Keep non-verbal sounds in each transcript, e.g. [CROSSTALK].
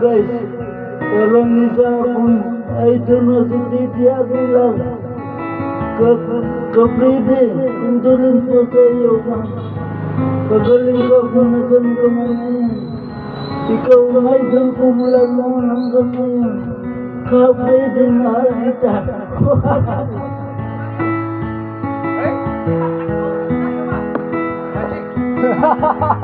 guys. Orang ni sabun, itu nasi dia bilang. Kepride, indulin pasal yoga. Pagalin ka punasan ka ngayon. Ikaw ang idol ko mula noon hanggang ngayon. Kapride, mahal kita. Ha ha ha!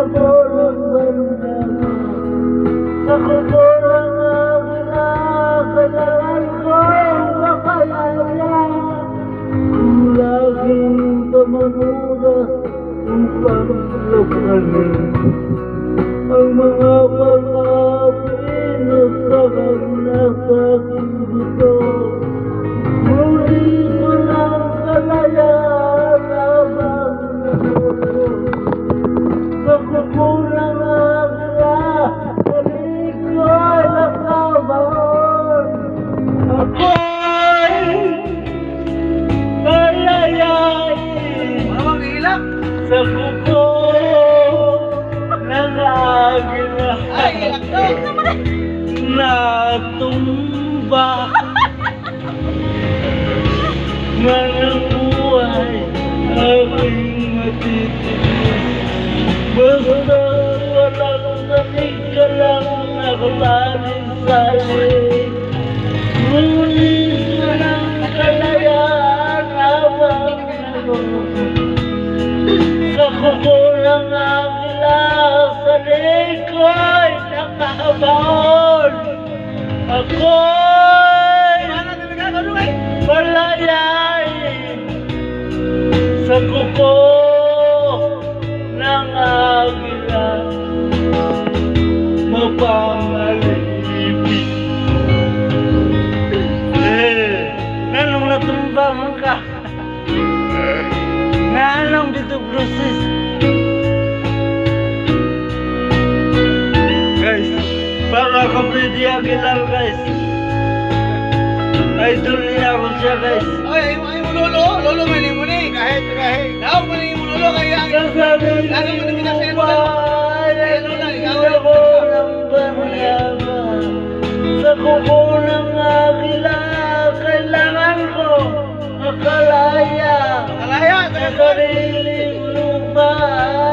pinagorang banda? Sa kukulang agila, kailangan ko makayaya. Kung laging tamanura upang labanin ang mga sa kuko ng agla. Natumba ang buhay aking matitiis. Basta walang sakit ka lang nakasali-sali. Ngunit sa liko'y nakahabon. Ako'y malayain sa kuko ng agila. Mapangalipin. Eh, nanong natumbang ka? Nanong dito proses? Complete Aguilar guys. Idol niya ako siya guys. Ay, ay, ay mo lolo, lolo man mo ni kahit kahit. Daw man mo lolo kaya ang Lagi mo na mo pinasaya mo lang. na hindi ako ng banyaga? Sa kuko ng agila, kailangan ko makalaya. Kalaya, Sa sariling lupa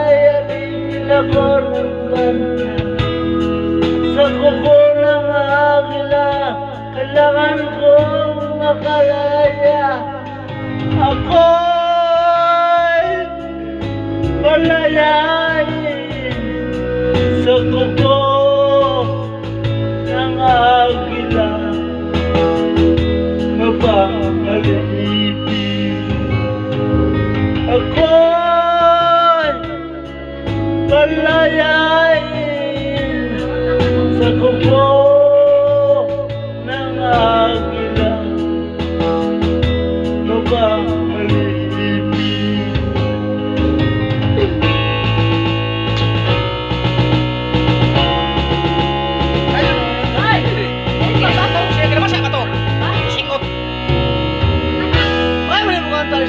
ay alipin ako ng banya. kulay ay sa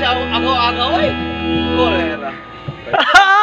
Kanta siya agaw-agaw ay. Kolera. [LAUGHS]